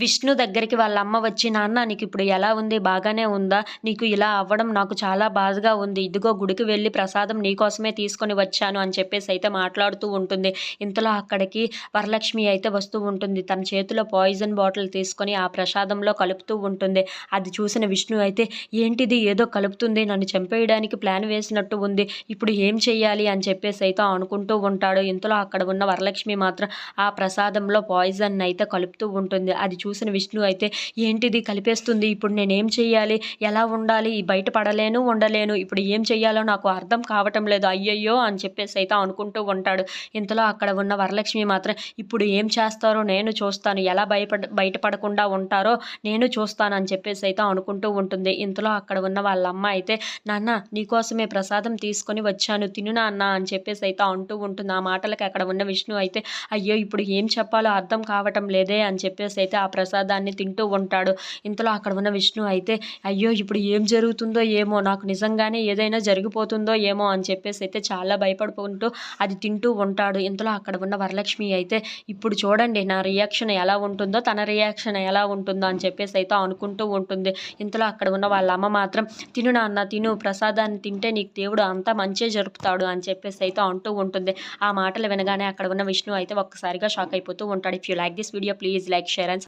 విష్ణు దగ్గరికి వాళ్ళ అమ్మ వచ్చి నాన్న నీకు ఇప్పుడు ఎలా ఉంది? బాగానే ఉందా? నీకు ఇలా అవ్వడం నాకు చాలా బాధగా ఉంది. ఇదిగో గుడికి వెళ్ళి ప్రసాదం నీకోసమే తీసుకొని వచ్చాను అని చెప్పేసి అయితే మాట్లాడుతూ ఉంటుంది. ఇంతలో అక్కడికి వరలక్ష్మి అయితే వస్తూ ఉంటుంది. తన చేతిలో పాయిజన్ బాటిల్ తీసుకొని ఆ ప్రసాదంలో కలుపుతూ ఉంటుంది. అది చూసిన విష్ణు అయితే ఏంటిది? ఏదో కలుపుతుంది. నన్ను చంపేయడానికి ప్లాన్ వేసినట్టు ఉంది. ఇప్పుడు ఏం చెయ్యాలి? అని చెప్పేసి అయితే అనుకుంటూ ఉంటాడు. ఇంతలో అక్కడ ఉన్న వరలక్ష్మి మాత్రం ఆ ప్రసాదంలో పాయిజన్ అయితే కలుపుతూ ఉంటుంది. అది చూ చూసిన విష్ణు అయితే ఏంటిది? కలిపేస్తుంది. ఇప్పుడు నేనేం చెయ్యాలి? ఎలా ఉండాలి? బయటపడలేను ఉండలేను. ఇప్పుడు ఏం చెయ్యాలో నాకు అర్థం కావటం లేదు. అయ్యయ్యో అని చెప్పేసి అయితే అనుకుంటూ ఉంటాడు. ఇంతలో అక్కడ ఉన్న వరలక్ష్మి మాత్రం ఇప్పుడు ఏం చేస్తారో నేను చూస్తాను. ఎలా భయపడ బయటపడకుండా ఉంటారో నేను చూస్తాను అని చెప్పేసి అయితే అనుకుంటూ ఉంటుంది. ఇంతలో అక్కడ ఉన్న వాళ్ళ అమ్మ అయితే నాన్న నీకోసమే ప్రసాదం తీసుకొని వచ్చాను. తిను నాన్న అని చెప్పేసి అయితే అంటూ ఉంటుంది. ఆ మాటలకి అక్కడ ఉన్న విష్ణు అయితే అయ్యో ఇప్పుడు ఏం చెప్పాలో అర్థం కావటం లేదే అని చెప్పేసి అయితే ఆ ప్రసాదాన్ని తింటూ ఉంటాడు. ఇంతలో అక్కడ ఉన్న విష్ణు అయితే అయ్యో ఇప్పుడు ఏం జరుగుతుందో ఏమో నాకు నిజంగానే ఏదైనా జరిగిపోతుందో ఏమో అని చెప్పేసి అయితే చాలా భయపడుకుంటూ అది తింటూ ఉంటాడు. ఇంతలో అక్కడ ఉన్న వరలక్ష్మి అయితే ఇప్పుడు చూడండి నా రియాక్షన్ ఎలా ఉంటుందో తన రియాక్షన్ ఎలా ఉంటుందో అని చెప్పేసి అయితే అనుకుంటూ ఉంటుంది. ఇంతలో అక్కడ ఉన్న వాళ్ళ అమ్మ మాత్రం తిను నాన్న తిను ప్రసాదాన్ని తింటే నీకు దేవుడు అంతా మంచే జరుపుతాడు అని చెప్పేసి అయితే అంటూ ఉంటుంది. ఆ మాటలు వినగానే అక్కడ ఉన్న విష్ణు అయితే ఒక్కసారిగా షాక్ అయిపోతూ ఉంటాడు. If you like this video please like share and